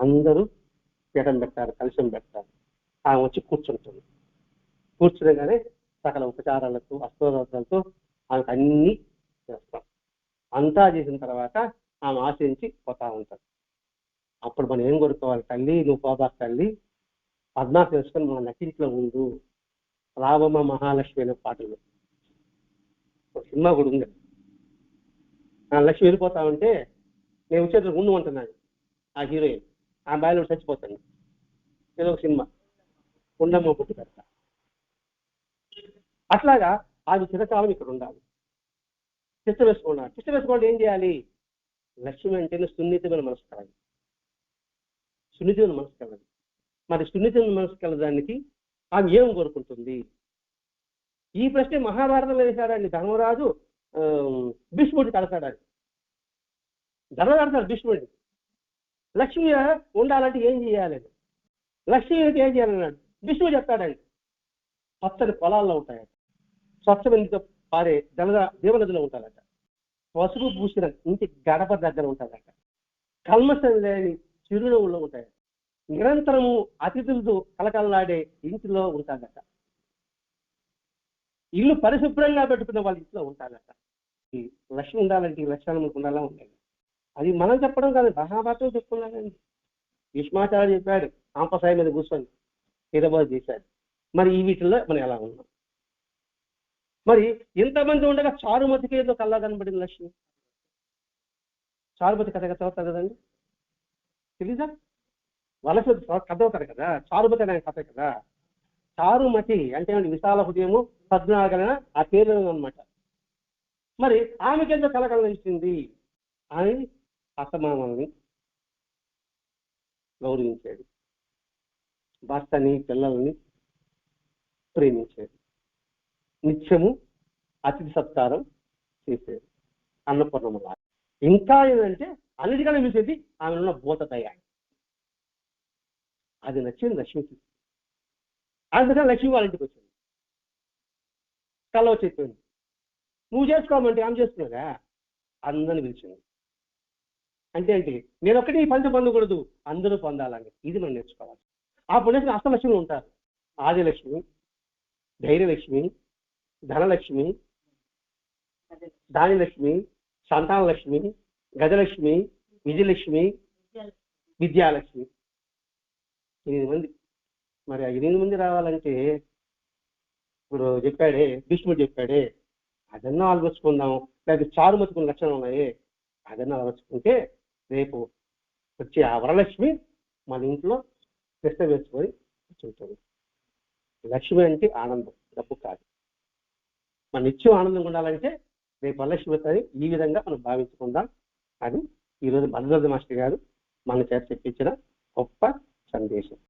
అందరూ పీఠం పెట్టారు కలశం పెట్టారు. ఆమె వచ్చి కూర్చుంటుంది. కూర్చునగానే సకల ఉపచారాలతో అస్తోత్రాలతో ఆమెకు అన్ని చేస్తాం. అంతా చేసిన తర్వాత ఆమె ఆశించి పోతా ఉంటారు. అప్పుడు మనం ఏం కోరుకోవాలి తల్లి? నువ్వు పోబాకు తల్లి. పద్మా చేసుకొని మన నటింట్లో ఉండు. రావమ్మ మహాలక్ష్మి అనే పాటలు. ఒక సినిమా కూడా ఉంది. ఆ లక్ష్మి వెళ్ళిపోతా ఉంటే నేను వచ్చేటప్పుడు ఉండు అంటున్నాను ఆ హీరోయిన్. ఆ బాయిలో చచ్చిపోతాను ఏదో ఒక సినిమా. ఉండమ్మ పుట్టి పెడతా. అట్లాగా అది చిరకాలం ఇక్కడ ఉండాలి. చిత్త వేసుకున్నాడు చిత్త వేసుకోవడం ఏం చేయాలి? లక్ష్మి అంటేనే సున్నితమైన మనసు కలదు సున్నితమైన మనసు కలదు మరి సున్నితమైన మనసు కలదానికి ఆమె ఏం కోరుకుంటుంది? ఈ ప్రశ్న మహాభారతంలో వేశాడండి ధర్మరాజు. భీష్ముడిని భీష్ముడికి ధర్మరాజు కడతాడు భీష్ముడిని. లక్ష్మి ఉండాలంటే ఏం చేయాలి? లక్ష్మి అయితే ఏం చేయాలన్నాడు విష్ణువు చెప్తాడండి పచ్చని పొలాల్లో ఉంటాయట. స్వచ్ఛమైన పారే జల దేవనదిలో ఉంటారట. పసుపు పూసిన ఇంటి గడప దగ్గర ఉంటాడట కల్మషం లేని చిరునవ్వులో ఉంటాయట. నిరంతరము అతిథులతో కలకలలాడే ఇంటిలో ఉంటాడట ఇల్లు పరిశుభ్రంగా పెట్టుకున్న వాళ్ళ ఇంట్లో ఉంటాడట ఈ లక్ష్మి ఉండాలంటే ఈ లక్షణం ఉండాలా ఉండాలి? అది మనం చెప్పడం కాదు మహాభారతం చెప్పుకున్నానండి భీష్మాచార్య చెప్పాడు ఆంపసాయి మీద కూర్చొని హీరబాద్ చేశాడు. మరి ఈ వీటిల్లో మనం ఎలా ఉన్నాం? మరి ఇంతమంది ఉండగా చారుమతికి ఏదో కల్లా కనబడింది లక్ష్మి. చారుమతి కథ చదువుతారు కదండి. తెలీదా? వలస కథ అవుతారు కదా చారుమతి అనే కథ కదా. చారుమతి అంటే విశాల హృదయము పద్మనాగన ఆ పేరు అనమాట. మరి ఆమెకేదో ఏదో కలకలం అని అత్తమామల్ని గౌరవించాడు. భర్తని పిల్లల్ని ప్రేమించాడు. నిత్యము అతిథి సత్కారం చేసేది అన్నపూర్ణముల ఇంకా ఏంటంటే అన్నిటికన్నా మించేది ఆమె ఉన్న భూతదయ. అది నచ్చింది లక్ష్మికి అందుకని లక్ష్మి వాళ్ళ ఇంటికి వచ్చింది. కళ్ళ చెప్పింది నువ్వు చేసుకోమంటే ఆమె చేస్తున్నాగా అందరిని పిలిచింది. అంటే ఏంటి? నేను ఒక్కటి ఈ పొందకూడదు. అందరూ పొందాలని ఇది మనం నేర్చుకోవాలి. ఆ పుణ్యశ్రీ అష్టలక్ష్మి ఉంటారు. ఆదిలక్ష్మి ధైర్యలక్ష్మి ధనలక్ష్మి దానిలక్ష్మి సంతానలక్ష్మి గజలక్ష్మి విజయలక్ష్మి విద్యాలక్ష్మి. ఎనిమిది మంది. మరి ఆ ఎనిమిది మంది రావాలంటే ఇప్పుడు చెప్పాడే భీష్ముడు చెప్పాడే అదన్నా ఆలోచించుకుందాం లేదా చారుమతుకున్న లక్షణాలు ఉన్నాయి. అదన్నా ఆలోచించుకుంటే రేపు వచ్చే ఆ వరలక్ష్మి మన ఇంట్లో కృష్ణ వేసుకొని కూర్చుంటుంది. లక్ష్మి అంటే ఆనందం డబ్బు కాదు. మన నిత్యం ఆనందంగా ఉండాలంటే రేపు వరలక్ష్మి వస్తుంది ఈ విధంగా మనం భావించుకుందాం. అది ఈరోజు భద్రద మాస్టర్ గారు మన చేత చెప్పించిన గొప్ప సందేశం.